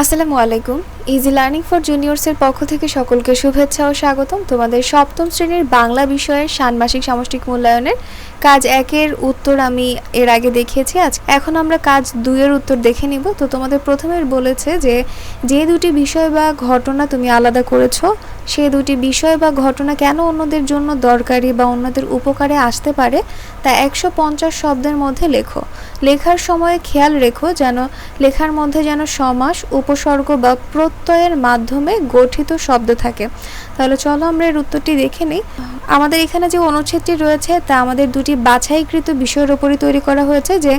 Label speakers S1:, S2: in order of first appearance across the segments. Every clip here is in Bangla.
S1: আসসালামু আলাইকুম। ইজি লার্নিং ফর জুনিয়র্সের পক্ষ থেকে সকলকে শুভেচ্ছা ও স্বাগতম। তোমাদের সপ্তম শ্রেণির বাংলা বিষয়ের ষান্মাসিক সামষ্টিক মূল্যায়নের কাজ একের উত্তর আমি এর আগে দেখিয়েছি। আজ এখন আমরা কাজ দুইয়ের উত্তর দেখে নিব। তো তোমাদের প্রথমে বলেছে যে যে দুটি বিষয় বা ঘটনা তুমি আলাদা করেছ, সে দুটি বিষয় বা ঘটনা কেন অন্যদের জন্য দরকারি বা অন্যদের উপকারে আসতে পারে, তা একশো পঞ্চাশ শব্দের মধ্যে লেখো। লেখার সময় খেয়াল রেখো যেন, লেখার মধ্যে যেন সমাস, উপসর্গ বা প্রত্যয়ের মাধ্যমে গঠিত শব্দ থাকে। তাহলে চলো আমরা এর উত্তরটি দেখে নিই। আমাদের এখানে যে অনুচ্ছেদটি রয়েছে, তা আমাদের দুটি বাছাইকৃত বিষয়ের ওপরই তৈরি করা হয়েছে যে,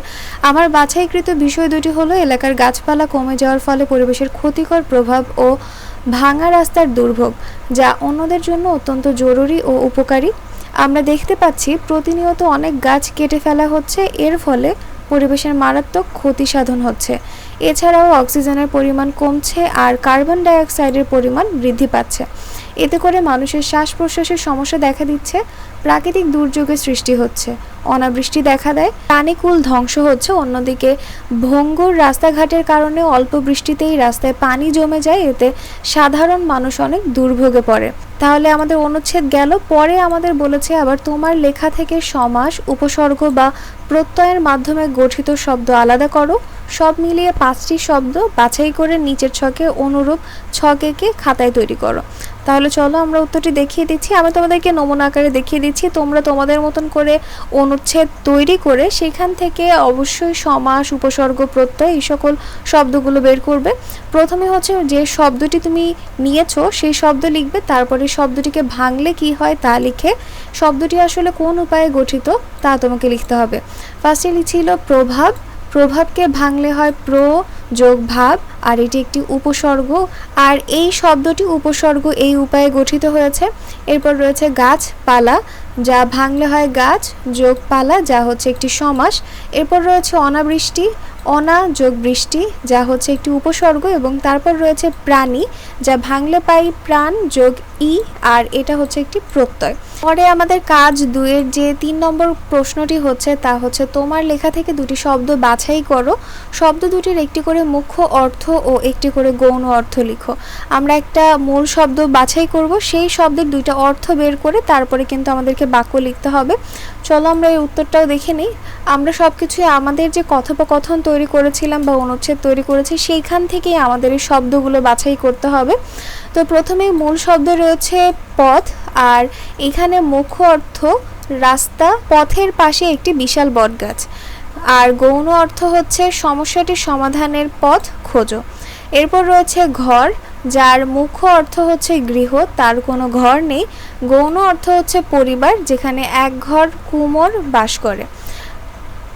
S1: আমার বাছাইকৃত বিষয় দুটি হলো এলাকার গাছপালা কমে যাওয়ার ফলে পরিবেশের ক্ষতিকর প্রভাব ও ভাঙা রাস্তার দুর্ভোগ, যা অন্যদের জন্য অত্যন্ত জরুরি ও উপকারী। আমরা দেখতে পাচ্ছি, প্রতিনিয়ত অনেক গাছ কেটে ফেলা হচ্ছে, এর ফলে পরিবেশের মারাত্মক ক্ষতি সাধন হচ্ছে। এছাড়াও অক্সিজেনের পরিমাণ কমছে আর কার্বন ডাইঅক্সাইডের পরিমাণ বৃদ্ধি পাচ্ছে। এতে করে মানুষের শ্বাস প্রশ্বাসের সমস্যা দেখা দিচ্ছে, প্রাকৃতিক দুর্যোগের সৃষ্টি হচ্ছে। অনাবৃষ্টি দেখা দেয় প্রাণীকুল ধ্বংস হচ্ছে। অন্যদিকে ভঙ্গুর রাস্তাঘাটের কারণে অল্প বৃষ্টিতেই রাস্তায় পানি জমে যায়। এতে সাধারণ মানুষ অনেক দুর্ভোগে পড়ে। তাহলে আমাদের অনুচ্ছেদ গেল। পরে আমাদের বলেছে আবার তোমার লেখা থেকে সমাস, উপসর্গ বা প্রত্যয়ের মাধ্যমে গঠিত শব্দ আলাদা করো। সব মিলিয়ে পাঁচটি শব্দ বাছাই করে নিচের ছকে অনুরূপ ছক খাতায় তৈরি করো। তাহলে চলো আমরা উত্তরটি দেখিয়ে দিচ্ছি। আমি তোমাদেরকে নমুনা আকারে দেখিয়ে দিচ্ছি। তোমরা তোমাদের মতন করে অনুচ্ছেদ তৈরি করে সেখান থেকে অবশ্যই সমাস, উপসর্গ, প্রত্যয় এই সকল শব্দগুলো বের করবে। প্রথমে হচ্ছে যে শব্দটি তুমি নিয়েছো, সেই শব্দ লিখবে, তারপরে শব্দটিকে ভাঙলে কি হয় তা লিখে শব্দটি আসলে কোন উপায়ে গঠিত তা তোমাকে লিখতে হবে। ফার্স্টে লিখছিল প্রভাব। প্রভাবকে ভাঙলে হয় প্র যোগ ভাব আর এটি একটি উপসর্গ। আর এই শব্দটি উপসর্গ এই উপায়ে গঠিত হয়েছে। এরপর রয়েছে গাছপালা, যা ভাঙলে হয় গাছ যোগ পালা যা হচ্ছে একটি সমাস। এরপর রয়েছে অনাবৃষ্টি অনা যোগ বৃষ্টি যা হচ্ছে একটি উপসর্গ এবং তারপর রয়েছে প্রাণী, যা ভাঙলে পাই প্রাণ, যোগ ই, আর এটা হচ্ছে একটি প্রত্যয়। পরে আমাদের কাজ দুয়ের যে তিন নম্বর প্রশ্নটি হচ্ছে, তা হচ্ছে তোমার লেখা থেকে দুটি শব্দ বাছাই করো। শব্দ দুটির একটি করে মুখ্য অর্থ ও একটি করে গৌণ অর্থ লিখো। আমরা একটা মূল শব্দ বাছাই করব, সেই শব্দের দুইটা অর্থ বের করে তারপরে কিন্তু আমাদেরকে বাক্য লিখতে হবে। চলো আমরা এই উত্তরটাও দেখে নিই। আমরা সব কিছুই আমাদের যে কথোপকথন তৈরি করেছিলাম বা অনুচ্ছেদ তৈরি করেছি, সেইখান থেকেই আমাদের এই শব্দগুলো বাছাই করতে হবে। তো প্রথমেই মূল শব্দ রয়েছে পথ, আর এখানে মুখ্য অর্থ রাস্তা, পথের পাশে একটি বিশাল বটগাছ। আর গৌণ অর্থ হচ্ছে সমস্যাটি সমাধানের পথ খোঁজো। এরপর রয়েছে ঘর, যার মুখ্য অর্থ হচ্ছে গৃহ, তার কোনো ঘর নেই। গৌণ অর্থ হচ্ছে পরিবার, যেখানে এক ঘর কুমোর বাস করে।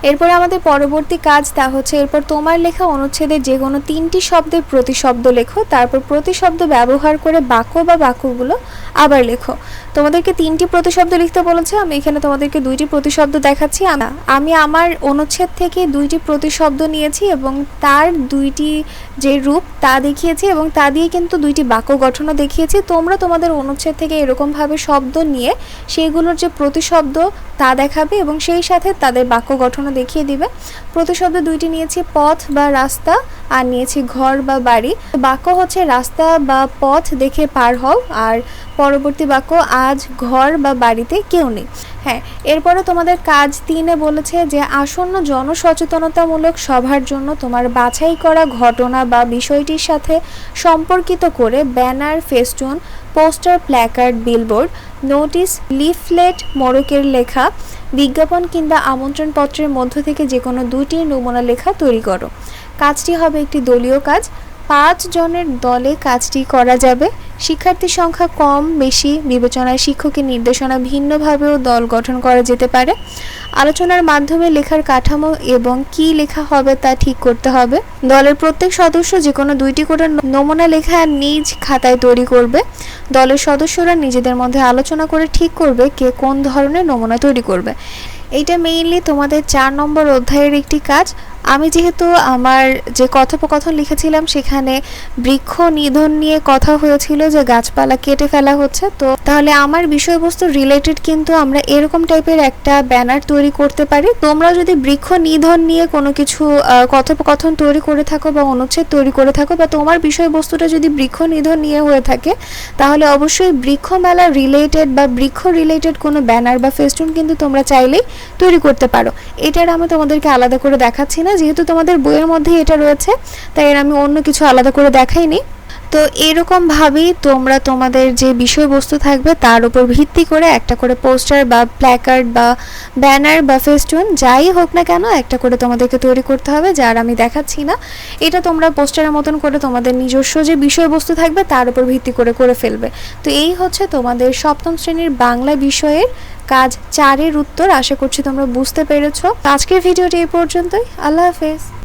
S1: এরপর আমাদের পরবর্তী কাজ তা হচ্ছে এরপর তোমার লেখা অনুচ্ছেদের যে কোনো তিনটি শব্দের প্রতিশব্দ লেখো, তারপর প্রতিশব্দ ব্যবহার করে বাক্য বা বাক্যগুলো আবার লেখো। তোমাদেরকে তিনটি প্রতিশব্দ লিখতে বলেছে, আমি এখানে তোমাদেরকে দুইটি প্রতিশব্দ দেখাচ্ছি। আম- আমি আমার অনুচ্ছেদ থেকে দুইটি প্রতিশব্দ নিয়েছি এবং তার দুইটি যে রূপ তা দেখিয়েছি এবং তা দিয়ে কিন্তু দুইটি বাক্য গঠনও দেখিয়েছি। তোমরা তোমাদের অনুচ্ছেদ থেকে এরকমভাবে শব্দ নিয়ে সেইগুলোর যে প্রতিশব্দ তা দেখাবে এবং সেই সাথে তাদের বাক্য গঠনও দেখিয়ে দিবে। প্রতিশব্দ দুইটি নিয়েছি পথ বা রাস্তা, আর নিয়েছি ঘর বা বাড়ি। বাক্য হচ্ছে রাস্তা বা পথ দেখে পার হও, আর পরবর্তী বাক্য, আজ ঘর বা বাড়িতে কেউ নেই। হ্যাঁ এরপরে তোমাদের কাজ তিনে বলেছে যে আসন্ন জনসচেতনতামূলক সভার জন্য তোমার বাছাই করা ঘটনা বা বিষয়টির সাথে সম্পর্কিত করে banner, festoon, poster, placard, billboard, notice, leaflet, মোড়কের লেখা, বিজ্ঞাপন কিংবা আমন্ত্রণপত্রের মধ্য থেকে যে কোনো দুটি নমুনা লেখা তৈরি করো। কাজটি হবে একটি দলীয় কাজ। পাঁচ জনের দলে কাজটি করা যাবে। শিক্ষার্থীর সংখ্যা কম, বেশি, বিবেচনায় শিক্ষকের নির্দেশনা ভিন্নভাবেও দল গঠন করা যেতে পারে। আলোচনার মাধ্যমে লেখার কাঠামো এবং কি লেখা হবে তা ঠিক করতে হবে। দলের প্রত্যেক সদস্য যে কোনো দুইটি করে নমুনা লেখা নিজ খাতায় তৈরি করবে। দলের সদস্যরা নিজেদের মধ্যে আলোচনা করে ঠিক করবে কে কোন ধরনের নমুনা তৈরি করবে। এইটা মেইনলি তোমাদের চার নম্বর অধ্যায়ের একটি কাজ। আমি যেহেতু আমার যে কথোপকথন লিখেছিলাম সেখানে বৃক্ষ নিধন নিয়ে কথা হয়েছিল যে গাছপালা কেটে ফেলা হচ্ছে, তো তাহলে আমার বিষয়বস্তু রিলেটেড কিন্তু আমরা এরকম টাইপের একটা ব্যানার তৈরি করতে পারি। তোমরা যদি বৃক্ষ নিধন নিয়ে কোনো কিছু কথোপকথন তৈরি করে থাকো বা অনুচ্ছেদ তৈরি করে থাকো বা তোমার বিষয়বস্তুটা যদি বৃক্ষ নিধন নিয়ে হয়ে থাকে, তাহলে অবশ্যই বৃক্ষ মেলা রিলেটেড বা বৃক্ষ রিলেটেড কোনো ব্যানার বা ফেস্টুন কিন্তু তোমরা চাইলেই তৈরি করতে পারো। এটার আমি তোমাদেরকে আলাদা করে দেখাচ্ছি না। যেহেতু তোমাদের বইয়ের মধ্যেই এটা রয়েছে, তাই এর আমি অন্য কিছু আলাদা করে দেখাইনি। তো এরকমভাবেই তোমরা তোমাদের যে বিষয়বস্তু থাকবে, তার উপর ভিত্তি করে একটা করে পোস্টার বা প্ল্যাকার্ড বা ব্যানার বা ফেস্টুন, যাই হোক না কেন, একটা করে তোমাদেরকে তৈরি করতে হবে, যার আমি দেখাচ্ছি না। এটা তোমরা পোস্টারের মতন করে তোমাদের নিজস্ব যে বিষয়বস্তু থাকবে, তার উপর ভিত্তি করে করে ফেলবে। তো এই হচ্ছে তোমাদের সপ্তম শ্রেণির বাংলা বিষয়ের কাজ চারের উত্তর। আশা করছি তোমরা বুঝতে পেরেছ। আজকের ভিডিওটি এই পর্যন্তই। আল্লাহ হাফেজ।